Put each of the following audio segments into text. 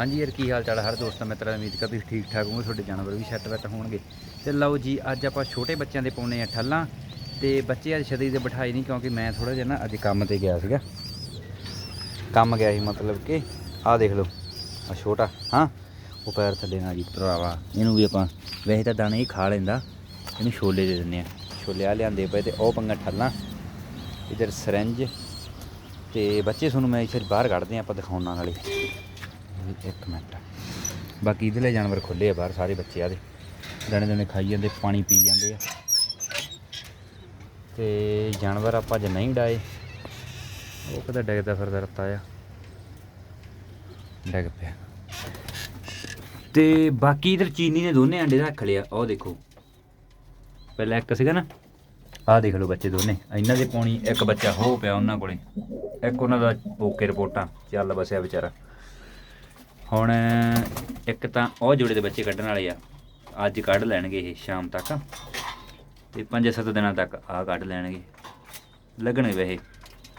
ਹਾਂਜੀ ਯਾਰ, ਕੀ ਹਾਲ ਚਾਲ ਹਰ ਦੋਸਤਾਂ ਮਿੱਤਰਾਂ ਉਮੀਦ ਕਰਦੀ ਠੀਕ ਠਾਕ ਹੋਣਗੇ ਤੁਹਾਡੇ ਜਾਨਵਰ ਵੀ ਸੈੱਟ ਵੈਟ ਹੋਣਗੇ। ਤੇ ਲਓ ਜੀ, ਅੱਜ ਆਪਾਂ ਛੋਟੇ ਬੱਚਿਆਂ ਦੇ ਪਾਉਣੇ ਆ ਠੱਲਾਂ। ਤੇ ਬੱਚੇ ਅੱਜ ਛਤਰੀ ਤੇ ਬਿਠਾਈ ਨਹੀਂ, ਕਿਉਂਕਿ ਮੈਂ ਥੋੜਾ ਜਿਹਾ ਨਾ ਅੱਜ ਕੰਮ ਤੇ ਗਿਆ ਸੀਗਾ। ਕੰਮ ਗਿਆ ਸੀ ਮਤਲਬ ਕਿ, ਆਹ ਦੇਖ ਲਓ ਆ ਛੋਟਾ, ਹਾਂ। ਉਹ ਪੈਰ ਥੱਲੇ ਨਾ ਜੀ ਭਰਾਵਾ, ਇਹਨੂੰ ਵੀ ਆਪਾਂ, ਵੈਸੇ ਤਾਂ ਦਾਣੇ ਹੀ ਖਾ ਲੈਂਦਾ। ਇਹਨੂੰ ਛੋਲੇ ਦੇ ਦਿੰਦੇ ਆ। ਛੋਲੇ ਆ ਲਿਆਂਦੇ ਪਏ ਤੇ ਉਹ ਪੰਗਾ ਠੱਲਾਂ। ਇਧਰ ਸਰੰਜ, ਤੇ ਬੱਚੇ ਤੁਹਾਨੂੰ ਮੈਂ ਇੱਥੇ ਬਾਹਰ ਕੱਢਦੇ ਆ, ਆਪਾਂ ਦਿਖਾਉਣਾ ਨਾਲੇ। ਵੀ ਇੱਕ ਮਿੰਟ। ਬਾਕੀ ਇਧਰਲੇ ਜਾਨਵਰ ਖੁੱਲੇ ਆ ਬਾਹਰ, ਸਾਰੇ ਬੱਚੇ ਆ ਦੇ। ਦਾਣੇ ਦਾਣੇ ਖਾਈ ਜਾਂਦੇ, ਪਾਣੀ ਪੀ ਜਾਂਦੇ ਆ। ਤੇ ਜਾਨਵਰ ਆਪਾਂ ਜੇ ਨਹੀਂ ਡਾਏ, ਉਹ ਕਦਾ ਡਿੱਗਦਾ ਫਿਰਦਾ ਰੱਤਾ ਆ। ਡਿੱਗ ਪਿਆ। ਤੇ ਬਾਕੀ ਇਧਰ ਚੀਨੀ ਨੇ ਦੋਨੇ ਅੰਡੇ ਰੱਖ ਲਿਆ ਉਹ ਦੇਖੋ। ਪਹਿਲਾਂ ਇੱਕ ਸੀਗਾ ਨਾ, ਆਹ ਦੇਖ ਲਓ ਬੱਚੇ ਦੋਨੇ। ਇਹਨਾਂ ਦੇ ਪਾਉਣੀ ਇੱਕ ਬੱਚਾ ਹੋ ਪਿਆ ਉਹਨਾਂ ਕੋਲੇ। ਇੱਕ ਉਹਨਾਂ ਦਾ ਓਕੇ ਰਿਪੋਰਟਾਂ, ਚੱਲ ਬਸਿਆ ਵਿਚਾਰਾ। ਹੁਣ ਇੱਕ ਤਾਂ ਉਹ ਜੋੜੇ ਦੇ ਬੱਚੇ ਕੱਢਣ ਵਾਲੇ ਆ। ਅੱਜ ਕੱਢ ਲੈਣਗੇ ਇਹ ਸ਼ਾਮ ਤੱਕ। ਤੇ 5-7 ਦਿਨਾਂ ਤੱਕ ਆ ਕੱਢ ਲੈਣਗੇ। ਲੱਗਣਗੇ ਵੈਸੇ।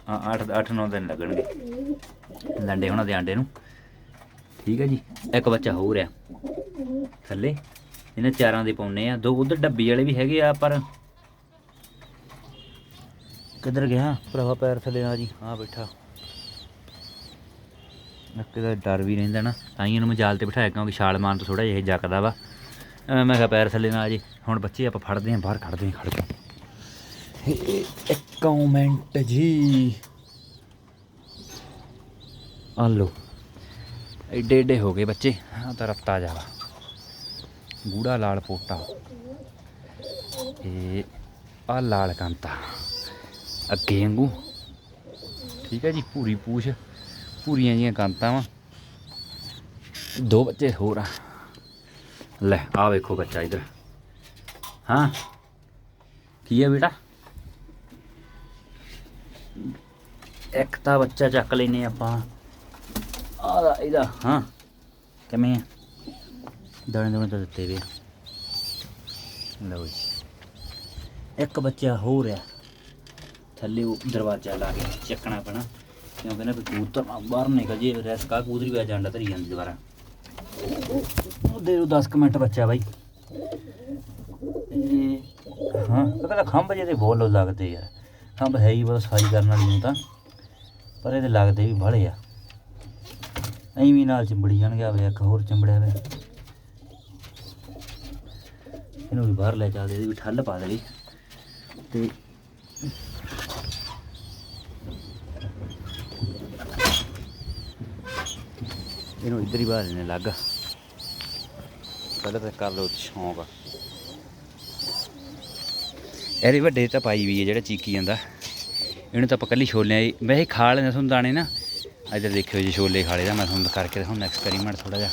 ਆ 8 8-9 ਦਿਨ ਲੱਗਣਗੇ। ਲੰਡੇ ਉਹਨਾਂ ਦੇ ਆਂਡੇ ਨੂੰ। ਠੀਕ ਹੈ ਜੀ। ਇੱਕ ਬੱਚਾ ਹੋਰ ਆ। ਥੱਲੇ। ਇਹਨਾਂ ਚਾਰਾਂ ਦੇ ਪਾਉਨੇ ਆ। ਦੋ ਉਧਰ ਡੱਬੀ ਵਾਲੇ ਵੀ ਹੈਗੇ ਆ, ਪਰ ਕਿੱਧਰ ਗਿਆ? ਭਰਾਵਾ ਪੈਰ ਥੱਲੇ ਆ ਜੀ। ਆ ਬੈਠਾ। ਨੱਕੇ ਦਾ ਡਰ ਵੀ ਰਹਿੰਦਾ ਨਾ, ਤਾਂ ਹੀ ਇਹਨੂੰ ਮੈਂ ਜਾਲ ਤੇ ਬਿਠਾਇਆ, ਕਿਉਂਕਿ ਛਾਲ ਮਾਰਨ ਤੋਂ ਥੋੜਾ ਜਿਹਾ ਇਹ ਜੱਕਦਾ ਵਾ। ਐਵੇਂ ਮੈਂ ਕਿਹਾ ਪੈਰ ਥੱਲੇ ਨਾ ਆ ਜੇ, ਹੁਣ ਬੱਚੇ ਆਪਾਂ ਫੜਦੇ ਆਂ ਬਾਹਰ ਕੱਢਦੇ ਆਂ ਖੜ ਕੇ ਇੱਕ ਮਿੰਟ ਜੀ। ਆ ਲੋ ਏਡੇ ਏਡੇ ਹੋ ਗਏ ਬੱਚੇ ਆ ਤਾਂ ਰੱਤਾ ਜਾਵਾ ਗੂੜਾ ਲਾਲ ਪੋਟਾ ਇਹ ਆ ਲਾਲ ਕਾਂਤਾ। ਅੱਗੇ ਵਾਂਗੂ। ਠੀਕ ਹੈ ਜੀ ਪੂਰੀ ਪੂਛ। ਪੂਰੀਆਂ ਜੀਆਂ ਕਾਂਤਾਂ ਵਾ। ਦੋ ਬੱਚੇ ਹੋਰ ਆ। ਲੈ ਆ ਵੇਖੋ ਬੱਚਾ ਇਧਰ। ਹਾਂ। ਕੀ ਹੈ ਬੇਟਾ? ਇੱਕ ਤਾਂ ਬੱਚਾ ਚੱਕ ਲੈਨੇ ਆਪਾਂ। ਆ ਇਹਦਾ, ਹਾਂ। ਕਿਵੇਂ ਆ? ਦਾਣੇ ਦੋਣੇ ਤਾਂ ਦਿੱਤੇ ਵੇ ਲਓ ਜੀ। ਇੱਕ ਬੱਚਾ ਹੋਰ ਰਿਹਾ ਥੱਲੇ ਉਹ ਦਰਵਾਜ਼ਾ ਲਾ ਕੇ ਚੱਕਣਾ ਪੈਣਾ। ਕਿਉਂਕਿ ਨਾ ਵੀ ਕਬੂਤਰ ਨਾ ਬਾਹਰ ਨਿਕਲ ਜੇ ਰੈਸਕਾ ਕਬੂਤਰੀ ਵੀ ਆ ਜਾਂਦਾ ਧਰੀ ਜਾਂਦੀ ਦੁਬਾਰਾ। ਉਹ ਦੇ 10 ਕੁ ਮਿੰਟ ਬੱਚਾ ਬਾਈ। ਇਹ, ਹਾਂ ਪਤਾ ਖੰਭ ਜੇ ਤੇ ਲੱਗਦੇ ਆ ਖੰਭ ਹੈ ਹੀ ਬਸ ਸਫ਼ਾਈ ਕਰਨ ਵਾਲੀ ਨੂੰ ਤਾਂ, ਪਰ ਇਹਦੇ ਲੱਗਦੇ ਵੀ ਬੜੇ ਆ। ਐਵੇਂ ਨਾਲ ਚਿੰਬੜੀ ਜਾਣਗੇ ਆਵੇ ਇੱਕ ਹੋਰ ਚਿੰਬੜਿਆ ਵੇ ਇਹਨੂੰ ਵੀ ਬਾਹਰ ਲੈ ਚੱਲਦੇ, ਇਹਦੀ ਵੀ ਠੱਲ ਪਾ ਦੇਣੀ। ਤੇ ਇਹਨੂੰ ਇੱਧਰ ਹੀ ਬਾਹਰ ਨੇ ਲੱਗ। ਪਹਿਲਾਂ ਤਾਂ ਕਰ ਲਓ ਸ਼ੌਂਕ ਇਹਦੇ ਵੱਡੇ ਤਾਂ ਪਾਈ ਵੀ ਹੈ ਜਿਹੜਾ ਚੀਕੀ ਜਾਂਦਾ। ਇਹਨੂੰ ਤਾਂ ਆਪਾਂ ਕੱਲੀ ਛੋਲਿਆਂ ਵੈਸੇ ਖਾ ਲੈਂਦੇ ਤੁਹਾਨੂੰ ਦਾਣੇ ਨਾ। ਇੱਧਰ ਦੇਖਿਓ ਜੀ ਛੋਲੇ ਖਾ ਲਏ ਦਾ, ਮੈਂ ਤੁਹਾਨੂੰ ਕਰਕੇ ਦਿਖਾਉਂਦਾ ਐਕਸਪੈਰੀਮੈਂਟ ਥੋੜਾ ਜਿਹਾ।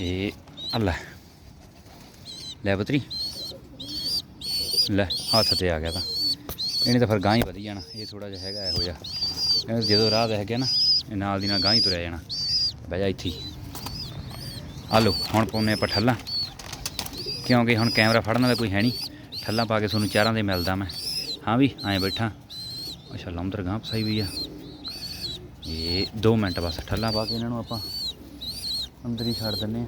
ਇਹ ਅੱਲਾ ਲੈ। ਪੁੱਤਰੀ। ਲੈ, ਹੱਥ ਤੇ ਆ ਗਿਆ ਤਾਂ। ਇਹਨੇ ਤਾਂ ਫਿਰ ਗਾਂ ਹੀ ਵਧੀ ਜਾਣਾ, ਇਹ ਥੋੜਾ ਜਿਹਾ ਹੈਗਾ ਇਹੋ ਜਿਹਾ। ਇਹਨੂੰ ਜਦੋਂ ਰਾਹ ਦੇਖ ਗਿਆ ਨਾ, ਇਹ ਨਾਲ ਦੀ ਨਾਲ ਗਾਂ ਹੀ ਤੁਰਿਆ ਜਾਣਾ। ਬਹਿ ਜਾ ਇੱਥੇ ਹੀ। ਆ ਲਓ, ਹੁਣ ਪਾਉਨੇ ਆਪਾਂ ਠੱਲਾਂ। ਕਿਉਂਕਿ ਹੁਣ ਕੈਮਰਾ ਫੜਨ ਦਾ ਕੋਈ ਹੈ ਨਹੀਂ। ਠੱਲਾਂ ਪਾ ਕੇ ਤੁਹਾਨੂੰ ਚਾਰਾਂ ਦੇ ਮਿਲਦਾ ਮੈਂ। ਹਾਂ ਵੀ, ਐਂ ਬੈਠਾ। ਅੱਛਾ ਲੰਮਦਰ ਗਾਂ ਪਸਾਈ ਵੀ ਆ। ਇਹ 2 ਮਿੰਟ ਬਸ ਠੱਲਾਂ ਪਾ ਕੇ ਇਹਨਾਂ ਨੂੰ ਆਪਾਂ ਅੰਦਰ ਹੀ ਛੱਡ ਦਿੰਨੇ ਆ।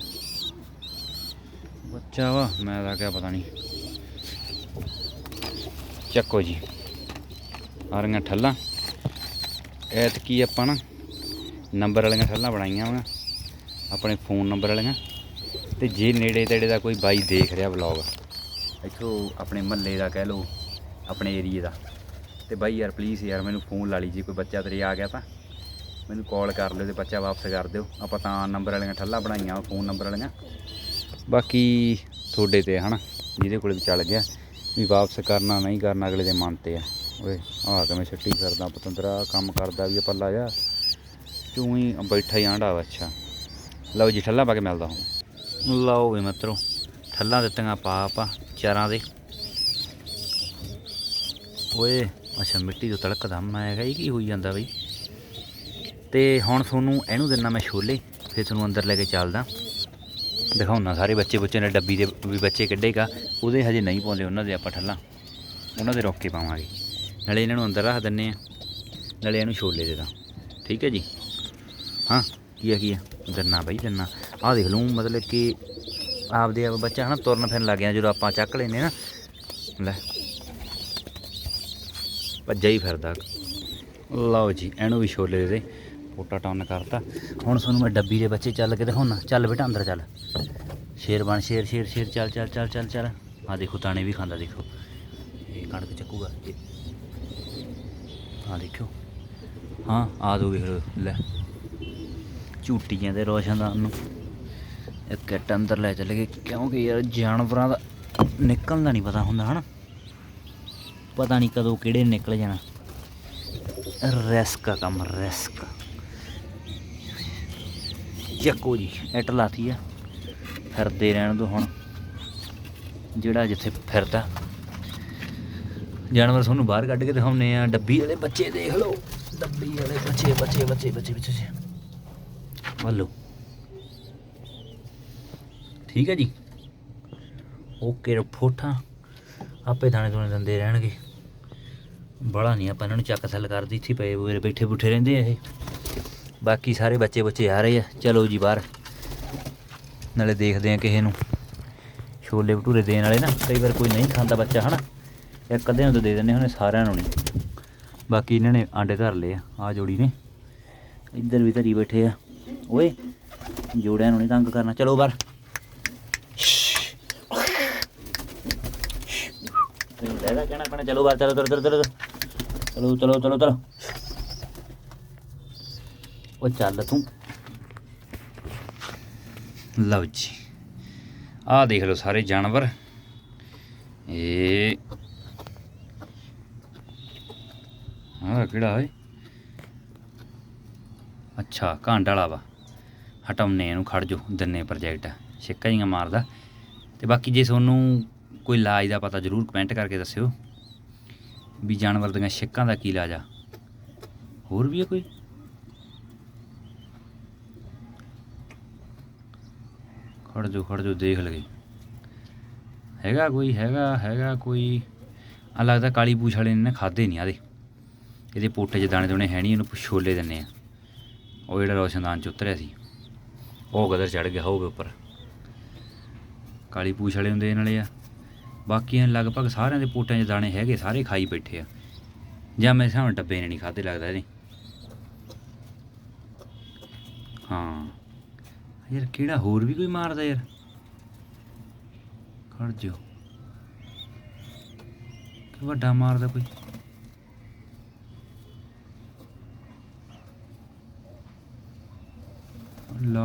ਬੱਚਾ ਵਾ, ਮੈਂ ਤਾਂ ਕਿਆ ਪਤਾ ਨਹੀਂ। ਚੱਕੋ ਜੀ। ਆ ਰਹੀਆਂ ਠੱਲਾਂ। ਐਤ ਕੀ ਆਪਾਂ ਨਾ ਨੰਬਰ ਵਾਲੀਆਂ ਠੱਲਾਂ ਬਣਾਈਆਂ ਵਾ, ਆਪਣੇ ਫੋਨ ਨੰਬਰ ਵਾਲੀਆਂ, ਤੇ ਜੇ ਨੇੜੇ ਤੇੜੇ ਦਾ ਕੋਈ ਬਾਈ ਦੇਖ ਰਿਹਾ ਵਲੌਗ, ਇੱਥੋਂ ਆਪਣੇ ਮਹੱਲੇ ਦਾ ਕਹਿ ਲਓ, ਆਪਣੇ ਏਰੀਏ ਦਾ, ਤੇ ਬਾਈ ਯਾਰ ਪਲੀਜ਼ ਯਾਰ ਮੈਨੂੰ ਫੋਨ ਲਾ ਲਈ ਜੇ ਕੋਈ ਬੱਚਾ ਤੇਰੇ ਆ ਗਿਆ ਤਾਂ, ਮੈਨੂੰ ਕਾਲ ਕਰ ਲਿਓ ਤੇ ਬੱਚਾ ਵਾਪਸ ਕਰ ਦਿਓ, ਆਪਾਂ ਤਾਂ ਨੰਬਰ ਵਾਲੀਆਂ ਠੱਲਾਂ ਬਣਾਈਆਂ ਫੋਨ ਨੰਬਰ ਵਾਲੀਆਂ, ਬਾਕੀ ਤੁਹਾਡੇ ਤੇ ਹਨਾ, ਜਿਹਦੇ ਕੋਲ ਵੀ ਚੱਲ ਗਿਆ, ਵੀ ਵਾਪਸ ਕਰਨਾ ਨਹੀਂ ਕਰਨਾ ਅਗਲੇ ਦੇ ਮਨ ਤੇ ਆ, ਓਏ ਆਹ ਕਿਵੇਂ ਛੱਟੀ ਕਰਦਾ ਪਤੰਦਰਾ ਕੰਮ ਕਰਦਾ ਵੀ ਆ ਪੱਲਾ ਜਾ ਤੂੰ ਹੀ ਬੈਠਾ ਹੀ ਆਂਡਾ ਵਾ ਅੱਛਾ। ਲਓ ਜੀ ਠੱਲਾ ਪਾ ਕੇ ਮਿਲਦਾ ਹਾਂ ਲਓ ਵੀ ਮਿੱਤਰੋ, ਠੱਲਾਂ ਦਿੱਤੀਆਂ ਪਾ ਆਪਾਂ ਚਾਰਾਂ ਦੇ। ਓਏ, ਅੱਛਾ, ਮਿੱਟੀ ਤੋਂ ਤੜਕਦਾ ਮੈਂ ਕਿਹਾ, ਇਹ ਕੀ ਹੋਈ ਜਾਂਦਾ ਬਈ? ਤੇ ਹੁਣ ਤੁਹਾਨੂੰ ਇਹਨੂੰ ਦਿੰਨਾ ਮੈਂ ਛੋਲੇ, ਫਿਰ ਤੁਹਾਨੂੰ ਅੰਦਰ ਲੈ ਕੇ ਚੱਲਦਾ। ਦਿਖਾਉਣਾ, ਸਾਰੇ ਬੱਚੇ ਬੱਚੇ ਨੇ ਡੱਬੀ ਦੇ ਵੀ ਬੱਚੇ ਕੱਢੇਗਾ ਉਹਦੇ ਹਜੇ ਨਹੀਂ ਪਾਉਂਦੇ ਉਹਨਾਂ ਦੇ ਆਪਾਂ ਠੱਲਾਂ। ਉਹਨਾਂ ਦੇ ਰੋਕ ਕੇ ਪਾਵਾਂਗੇ। ਨਾਲੇ ਇਹਨਾਂ ਨੂੰ ਅੰਦਰ ਰੱਖ ਦਿੰਨੇ ਆ। ਨਾਲੇ ਇਹਨੂੰ ਛੋਲੇ ਦੇ ਦਾਂ। ਠੀਕ ਹੈ ਜੀ? ਹਾਂ, ਕੀ ਆ ਕੀ ਆ? ਗੰਨਾ ਬਾਈ, ਗੰਨਾ। ਆਹ ਦੇਖ ਲੂੰ ਮਤਲਬ ਕਿ ਆਪਦੇ ਆਪ ਬੱਚਾ ਹਨਾ, ਤੁਰਨ ਫਿਰਨ ਲੱਗ ਗਿਆ, ਜਦੋਂ ਆਪਾਂ ਚੱਕ ਲੈਨੇ ਨਾ। ਲੈ। ਭੱਜਾ ਹੀ ਫਿਰਦਾ। ਲਓ ਜੀ, ਇਹਨੂੰ ਵੀ ਛੋਲੇ ਦੇ ਦੇ ਪੋਟਾ ਟਾਉਨ ਕਰਤਾ। ਹੁਣ ਤੁਹਾਨੂੰ ਮੈਂ ਡੱਬੀ ਦੇ ਬੱਚੇ ਚੱਲ ਕੇ ਦਿਖਾਉਣਾ ਚੱਲ ਬੇਟਾ, ਅੰਦਰ ਚੱਲ। ਸ਼ੇਰ ਬਣ ਸ਼ੇਰ ਸ਼ੇਰ ਸ਼ੇਰ, ਚੱਲ ਚੱਲ ਚੱਲ ਚੱਲ ਚੱਲ। ਆ ਦੇਖੋ ਤਾਣੇ ਵੀ ਖਾਂਦਾ, ਦੇਖੋ। ਇਹ ਕਣਕ ਚੱਕੂਗਾ, ਇਹ। ਆ ਦੇਖਿਓ। ਹਾਂ ਆ ਦੋ ਵੇਖ ਲੈ। ਝੂਟੀਆਂ ਦੇ ਰੋਸ਼ਨਦਾਨ ਨੂੰ। ਇੱਕ ਇੱਟ ਅੰਦਰ ਲੈ ਚਲੇ ਗਏ, ਕਿਉਂਕਿ ਯਾਰ ਜਾਨਵਰਾਂ ਦਾ ਨਿਕਲਣ ਦਾ ਨਹੀਂ ਪਤਾ ਹੁੰਦਾ ਹਨਾ। ਪਤਾ ਨਹੀਂ ਕਦੋਂ ਕਿਹੜੇ ਨਿਕਲ ਜਾਣਾ। ਰਿਸਕ ਆ ਕੰਮ, ਰਿਸਕ। ਚੱਕੋ ਜੀ, ਇੱਟ ਲਾਤੀ ਆ। ਫਿਰਦੇ ਰਹਿਣ ਦੋ ਹੁਣ। ਜਿਹੜਾ ਜਿੱਥੇ ਫਿਰਦਾ। ਜਾਨਵਰ ਤੁਹਾਨੂੰ ਬਾਹਰ ਕੱਢ ਕੇ ਦਿਖਾਉਨੇ ਆ। ਡੱਬੀ ਵਾਲੇ ਬੱਚੇ ਦੇਖ ਲਓ। ਡੱਬੀ ਵਾਲੇ ਬੱਚੇ ਬੱਚੇ ਬੱਚੇ ਬੱਚੇ ਬੱਚੇ। ਵੱਲੋ ਠੀਕ ਹੈ ਜੀ? ਓਕੇ ਰਿਪੋਰਟਾਂ ਆਪੇ ਦਾਣੇ ਦੋਣੇ ਦਿੰਦੇ ਰਹਿਣਗੇ। ਬੜਾ ਨਹੀਂ, ਆਪਾਂ ਇਹਨਾਂ ਨੂੰ ਚੱਕ ਥੱਲ ਕਰਦੀ ਇੱਥੇ ਪਏ ਹੋਏ ਬੈਠੇ ਬੁੱਠੇ ਰਹਿੰਦੇ ਆ ਇਹ। ਬਾਕੀ ਸਾਰੇ ਬੱਚੇ ਬੱਚੇ ਆ ਰਹੇ ਆ। ਚਲੋ ਜੀ, ਬਾਹਰ। ਨਾਲੇ ਦੇਖਦੇ ਆ ਕਿਸੇ ਨੂੰ। ਛੋਲੇ ਭਟੂਰੇ ਦੇਣ ਵਾਲੇ ਨਾ, ਕਈ ਵਾਰ ਕੋਈ ਨਹੀਂ ਖਾਂਦਾ ਬੱਚਾ, ਹਨਾ? ਇੱਕ ਅੱਧੇ ਨੂੰ ਤਾਂ ਦੇ ਦਿੰਦੇ ਹੁਣੇ ਸਾਰਿਆਂ ਨੂੰ ਨਹੀਂ। ਬਾਕੀ ਇਹਨਾਂ ਨੇ ਆਂਡੇ ਧਰ ਲਏ ਆ ਆ ਜੋੜੀ ਨੇ। ਇੱਧਰ ਵੀ ਧਰੀ ਬੈਠੇ ਆ। ਓਏ, ਜੋੜਿਆਂ ਨੂੰ ਨਹੀਂ ਤੰਗ ਕਰਨਾ। ਚਲੋ ਬਾਹਰ। ਤੈਨੂੰ ਪੈਣਾ। ਚਲੋ ਬਾਹਰ, ਚਲੋ ਚਲੋ ਚਲੋ ਚਲੋ ਚਲੋ। ਉਹ ਚੱਲ ਤੂੰ। ਲਓ ਜੀ। ਆ ਦੇਖ ਲਓ ਸਾਰੇ ਜਾਨਵਰ। ਇਹ ਆਹ ਕਿਹੜਾ ਹੈ ਅੱਛਾ, ਕਾਂਡ ਵਾਲਾ ਵਾ। ਹਟਾਉਨੇ ਇਹਨੂੰ ਖੜ ਜੋ ਦੰਨੇ ਪ੍ਰੋਜੈਕਟ ਛਿੱਕਾ ਜਿਹੀਆਂ ਮਾਰਦਾ। ਤੇ ਬਾਕੀ ਜੇ ਤੁਹਾਨੂੰ ਕੋਈ ਇਲਾਜ ਦਾ ਪਤਾ, ਜ਼ਰੂਰ ਕਮੈਂਟ ਕਰਕੇ ਦੱਸਿਓ। ਵੀ ਜਾਨਵਰ ਦੀਆਂ ਛਿੱਕਾਂ ਦਾ ਕੀ ਇਲਾਜ ਆ? ਹੋਰ ਵੀ ਹੈ ਕੋਈ? ਖੜ ਜੋ ਖੜ ਜੋ ਦੇਖ ਲਗੇ ਹੈਗਾ ਕੋਈ, ਹੈਗਾ ਹੈਗਾ ਕੋਈ। ਆ ਲੱਗਦਾ ਕਾਲੀ ਪੂਛ ਵਾਲੇ ਨੇ ਨਾ ਖਾਦੇ ਨਹੀਂ ਆਦੇ। ਇਹਦੇ ਪੋਟੇ 'ਚ ਦਾਣੇ ਦੋਣੇ ਹੈ ਨਹੀਂ ਇਹਨੂੰ ਛੋਲੇ ਦਿੰਨੇ ਆ। ਉਹ ਜਿਹੜਾ ਰੋਸ਼ਨਦਾਨ 'ਚ ਉਤਰਿਆ ਸੀ। ਉਹ ਗਦਰ ਚੜ ਗਿਆ ਹੋਊਗਾ ਉੱਪਰ। ਕਾਲੀ ਪੂਛ ਵਾਲੇ ਹੁੰਦੇ ਨਾਲੇ ਆ। ਬਾਕੀਆਂ ਲਗਭਗ ਸਾਰਿਆਂ ਦੇ ਪੋਟਿਆਂ 'ਚ ਦਾਣੇ ਹੈਗੇ, ਸਾਰੇ ਖਾਈ ਬੈਠੇ ਆ। ਜਾਂ ਮੇਰੇ ਹਿਸਾਬ ਡੱਬੇ ਨੇ ਨਹੀਂ ਖਾਦੇ ਲੱਗਦਾ ਇਹਨੇ ਹਾਂ। ਯਾਰ ਕਿਹੜਾ ਹੋਰ ਵੀ ਕੋਈ ਮਾਰਦਾ ਯਾਰ? ਖੜ ਜਿਓ। ਵੱਡਾ ਮਾਰਦਾ ਕੋਈ?